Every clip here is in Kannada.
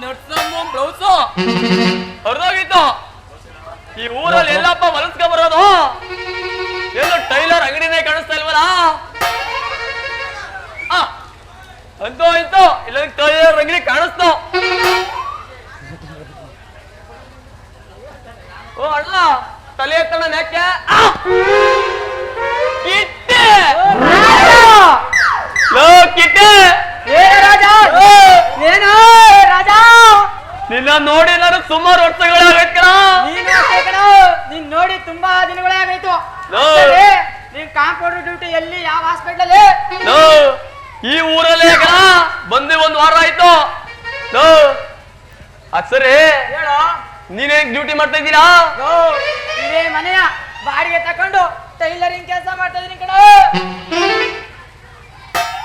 ನಡ್ಸಮ್ಮ ಬ್ಲೌಸು. ಹೊರದೋಗಿತ್ತು ಈ ಊರಲ್ಲಿ ಎಲ್ಲಪ್ಪ ಹೊಲಸ್ಕೊ ಬರೋದು? ಎಲ್ಲೋ ಟೈಲರ್ ಅಂಗಡಿನೇ ಕಾಣಿಸ್ತಾ ಇಲ್ವಲ್ಲ? ಅಂತೋ ಇಂತೋ ಇಲ್ಲ ಟೈಲರ್ ಅಂಗಡಿ ಕಾಣಿಸ್ತು. ಓ, ಅಣ್ಣ, ತಲೆ ಎತ್ತಣ್ಣ ಯಾಕೆ ಕಿಟ್ಟೆ ಲೋ ಕಿಟ್ಟೆ ರಾಜ ಓ! ಏನು ರಾಜ ನಿನ್ನ ನೋಡಿ ನನಗೆ ಸುಮಾರು ನೀನು ನೀನ್ ನೋಡಿ ತುಂಬಾ ದಿನಗಳೇ. ಸರಿ, ನೀನ್ ಕಾಂಪೌಂಡರ್ ಡ್ಯೂಟಿ ಎಲ್ಲಿ ಯಾವ ಹಾಸ್ಪಿಟಲ್ ಈ ಊರಲ್ಲೇ ಕಣ? ಬಂದು ಒಂದ್ ವಾರ ಆಯ್ತು. ಅದ್ ಸರಿ ಹೇಳೋ? ನೀನೇನ್ ಡ್ಯೂಟಿ ಮಾಡ್ತಾ ಇದ್ದೀರಾ? ಇದೇ ಮನೆಯ ಬಾಡಿಗೆ ತಕೊಂಡು ಟೈಲರಿಂಗ್ ಕೆಲಸ ಮಾಡ್ತಾ ಇದೀನಿ ಕಣ.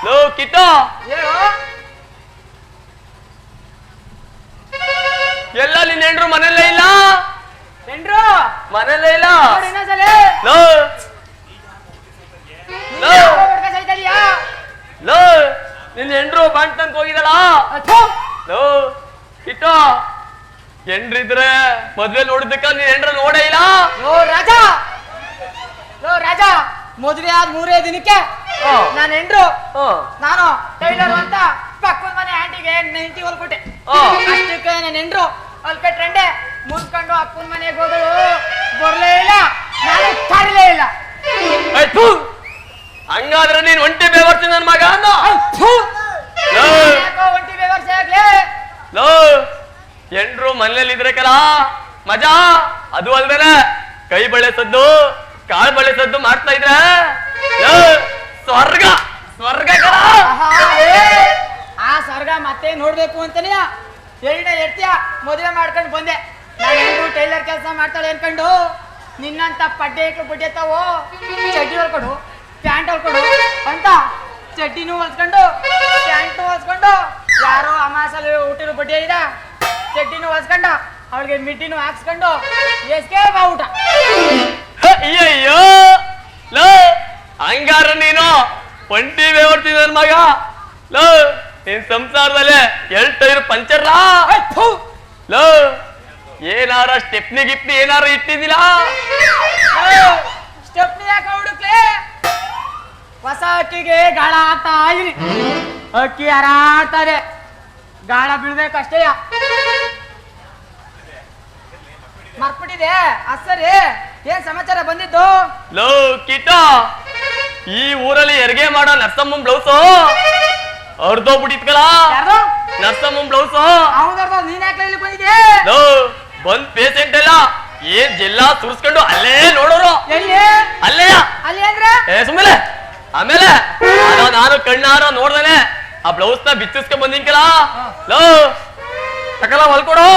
ಲೋ ಕಿಟ್ಟ ಹೇಳು? ಎಲ್ಲ ನಿನ್ನ ಹೆಂಡ್ರು ಮನೆಯಲ್ಲೇ ಇಲ್ಲ? ಹೆಂಡ್ರು ಮನೆಯಲ್ಲೇ ಇಲ್ಲ? ಲೋ. ಲೋ. ಲೋ. ನಿನ್ನ ಹೆಂಡ್ರು ಬಾಂಡ್ ತನಕ ಹೋಗಿದಳ ಲೋ. ಇಟ್ಟು. ಹೆಂಡ್ರಿದ್ರೆ ಮದ್ವೆ ನೋಡಿದ್ದಕ್ಕ ನೀನ್ ಹೆಂಡ್ರ ನೋಡೇ ಇಲ್ಲ? ಲೋ ರಾಜ. ಲೋ ರಾಜ. ಮದ್ವೆ ಆದ ಮೂರೇ ದಿನಕ್ಕೆ. ನಾನು ಹೆಂಡ್ರು. ನಾನು ಟೈಲರ್ ಅಂತ ಪಕ್ಕದ ಮನೆ ಆಂಟಿಗೆ ನೆಂಟಿ ಹೊಲ್ಕೊಟ್ಟೆ. ಅಷ್ಟಕ್ಕೆ ನನ್ನ ಹೆಂಡ್ರು ಹೊಲ್ಕಟ್ರಂಡೆ ಮುಂದ್ಕೊಂಡು ಅಪ್ಪನ ಮನೆಗೆ ಹೋದಳು ಬರ್ಲೇ ಇಲ್ಲ. ನಾನು ತರಲೇ ಇಲ್ಲ. ಆಯ್ತು ಹಂಗಾದ್ರೆ ನೀನ್ ಒಂಟಿ ಬೇವರ್ಸಿ ನನ್ ಮಗ ಅಂದ! ಯಾಕೋ ಒಂಟಿ ಬೇವರ್ಸಿ ಆಗ್ಲೇ? ಲೋ! ಎಂಡ್ರು ಮನೇಲಿ ಇದ್ರೆ ಕಲ? ಮಜಾ? ಅದು ಅಲ್ದೇನೆ ಕೈ ಬಳೆಸದ್ದು ಕಾಳು ಕಾಲ್ ಬಳೆ ಮಾಡ್ತಾ ಇದ್ರೆ? ಸ್ವರ್ಗ! ಸ್ವರ್ಗ ಆ ಸ್ವರ್ಗ ಮತ್ತೆ ನೋಡ್ಬೇಕು ಅಂತಾನೆ ಎರಡನೇ ಎಡ್ತೀಯ ಮದುವೆ ಮಾಡ್ಕೊಂಡು ಬಂದೆ. ನಾನು ಟೈಲರ್ ಕೆಲಸ ಮಾಡ್ತಾಳೆ ಅನ್ಕೊಂಡು ನಿನ್ನಂತ ಪಡ್ಡೆ ಇಟ್ಲು ಬಡ್ಡೆ ತಾವು ಚಡ್ಡಿ ಹೊಲ್ಕೊಡು, ಪ್ಯಾಂಟ್ ಹೊಲ್ಕೊಡು ಅಂತ ಚಡ್ಡಿನೂ ಹೊಲ್ಸ್ಕೊಂಡು, ಪ್ಯಾಂಟು ಹೊಲ್ಸ್ಕೊಂಡು ಯಾರೋ ಅಮಾಸಲ್ಲಿ ಹುಟ್ಟಿರೋ ಬಡ್ಡಿ ಇದ, ಚಡ್ಡಿನೂ ಹೊಲ್ಸ್ಕೊಂಡು ಅವಳಿಗೆ ಮಿಡ್ಡಿನೂ ಹಾಕ್ಸ್ಕೊಂಡು ಎಸ್ಕೇ ಬಾ ಊಟ ಅಯ್ಯಯ್ಯೋ ಲೋ, ಹಂಗಾರ ನೀನು ಒಂಟಿ ಬೇವರ್ತಿದ ಮಗ. ಲೋ ನಿನ್ ಸಂಸಾರದಲ್ಲೇ ಎಲ್ ಟೈರ್ ಥು! ಲೋ ಏನಾರ ಸ್ಟೆಪ್ನಿ ಗಿಪ್ನಿ ಏನಾರ ಇಟ್ಟಿದಿಲ್ಲ ಸ್ಟೆಪ್ನಿ ಯಾಕೆ ಹುಡುಕ್ಲೆ? ಹೊಸ ಅಕ್ಕಿಗೆ ಗಾಳ ಆಗ್ತಾ ಇರಿ. ಅಕ್ಕಿ ಹರಾಡ್ತಾರೆ. ಗಾಳ ಬೀಳ್ಬೇಕಷ್ಟೇ. ಮರ್ಬಿಟ್ಟಿದೆ ಅಸರಿ ಏನ್ ಸಮಾಚಾರ ಬಂದಿದ್ದು? ಲೋ ಕಿಟ. ಈ ಊರಲ್ಲಿ ಹೆರಿಗೆ ಮಾಡೋ ನರ್ಸಮ್ಮ ಬ್ಲೌಸು ಅರ್ಧೋಗ್ಬಿಟ್ಟಿತ್ಕಲ ಯಾರು ನರ್ಸಮ್ಮ ಬ್ಲೌಸ್ ಹೌದರ್ದ ನೀನ್ ಯಾಕೆ ಇಲ್ಲಿ ಬಂದಿದ್ದೆ ಬಂದ್ ಪೇಷಂಟ್ ಎಲ್ಲ. ಏನ್ ಜಿಲ್ಲಾ ಸುರ್ಸ್ಕೊಂಡು ಅಲ್ಲೇ ನೋಡೋರು? ಎಲ್ಲಿ? ಅಲ್ಲೇ ಅಲ್ಲಿ ಅಂದ್ರೆ? ಏ ಸುಮ್ಮನೆ ಆಮೇಲೆ ಅದ ನಾನು ಕಣ್ಣಾರ ನೋಡ್ದೇನೆ ಆ ಬ್ಲೌಸ್ನ ಬಿಚ್ಚಿಸ್ಕೊಂಡ್ ಬಂದಿನ್ಕಲ ಲೋ ತಕಲ ಹೊಲ್ಕೊಡು.